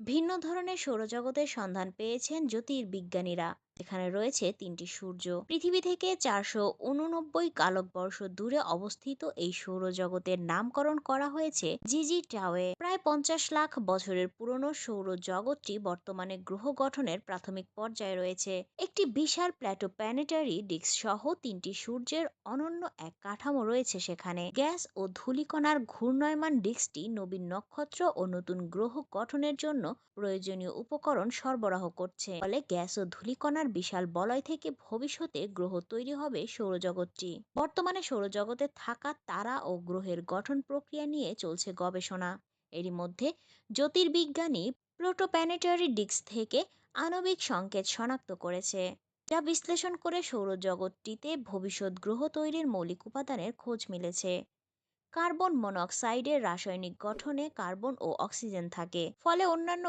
ভিন্ন ধরনের সৌরজগতের সন্ধান পেয়েছেন জ্যোতির্বিজ্ঞানীরা। এখানে রয়েছে তিনটি সূর্য। পৃথিবী থেকে চারশো উননব্বই কালকবর্ষ দূরে অবস্থিত এই সৌরজগতের নামকরণ করা হয়েছে জিজি টাওয়ে। প্রায় পঞ্চাশ লাখ বছরের পুরনো সৌরজগৎটি বর্তমানে গ্রহ গঠনের প্রাথমিক পর্যায়ে রয়েছে। একটি বিশাল প্ল্যাটো প্ল্যানেটারি ডিস্ক সহ তিনটি সূর্যের অনন্য এক কাঠামো রয়েছে সেখানে। গ্যাস ও ধূলিকণার ঘূর্ণয়মান ডিস্কটি নবীন নক্ষত্র ও নতুন গ্রহ গঠনের জন্য প্রয়োজনীয় উপকরণ সরবরাহ করছে। ফলে গ্যাস ও ধূলিকণার বিশাল বলয় থেকে ভবিষ্যতে গ্রহ তৈরি হবে সৌরজগৎটি। বর্তমানে সৌরজগতে থাকা তারা ও গ্রহের গঠন প্রক্রিয়া নিয়ে চলছে গবেষণা। এরই মধ্যে জ্যোতির্বিজ্ঞানী প্লোটোপ্যানেটারি ডিস্ক থেকে আণবিক সংকেত শনাক্ত করেছে, যা বিশ্লেষণ করে সৌরজগৎটিতে ভবিষ্যৎ গ্রহ তৈরির মৌলিক উপাদানের খোঁজ মিলেছে। কার্বন মনোক্সাইডের রাসায়নিক গঠনে কার্বন ও অক্সিজেন থাকে, ফলে অন্যান্য